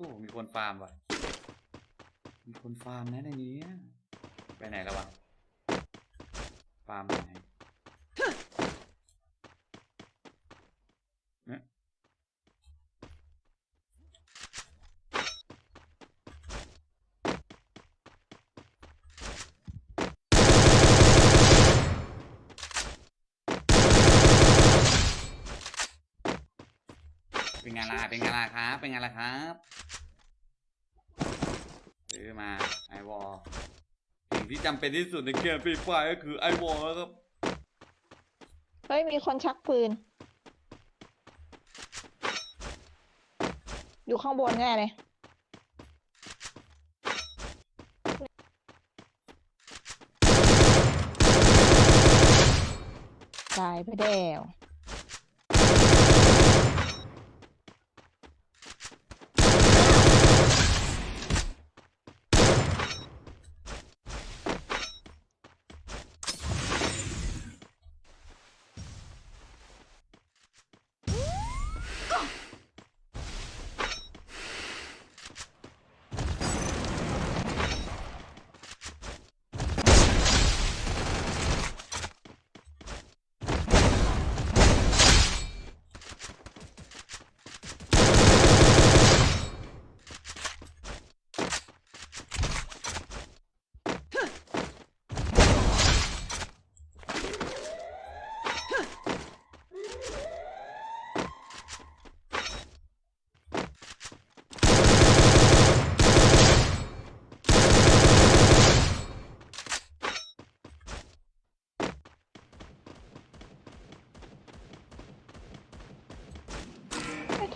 อ้มีคนฟาร์มว่ะ มีคนฟาร์มนะในนี้ ไปไหนแล้ววะ ฟาร์มไหนเนี่ยเป็นไงล่ะเป็นไงล่ะครับ เป็นไงล่ะครับ ซื้อมาไอวอลสิ่งที่จำเป็นที่สุดในเกมฟรีไฟก็คือไอวอลแล้วครับ เฮ้ย มีคนชักปืน อยู่ข้างบนแน่เลยตายไปแล้ว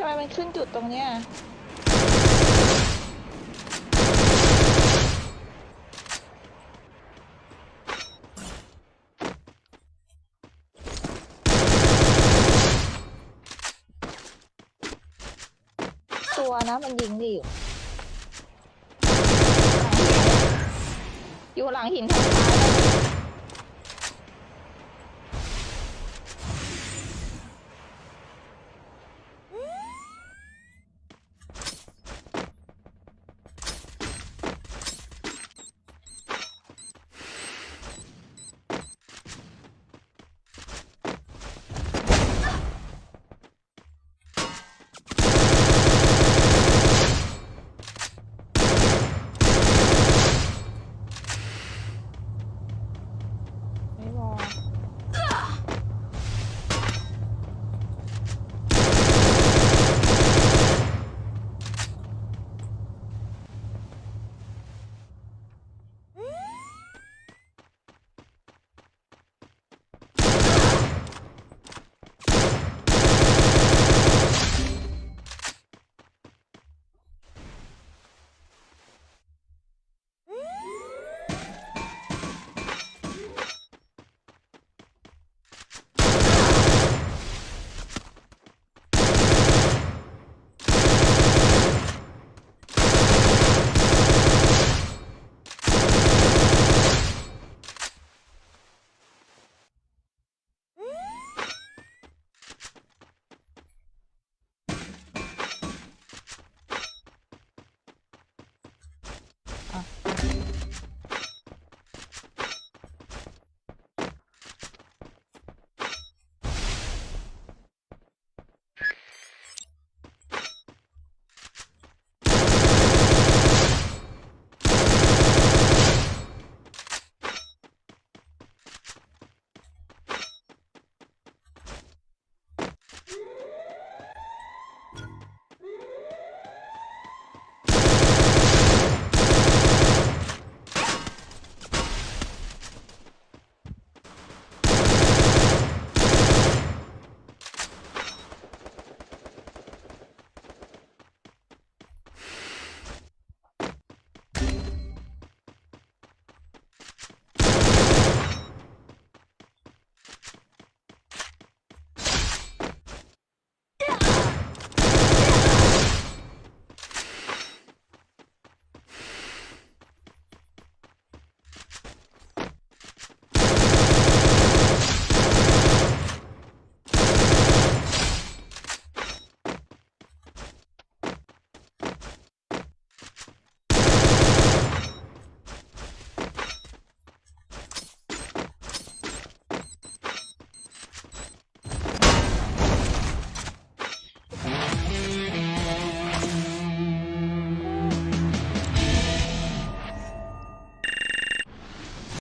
ไมมันขึ้นจุดตรงเนี้ยตัวนะมันยิงดิอยู่หลังหินทางซ้าย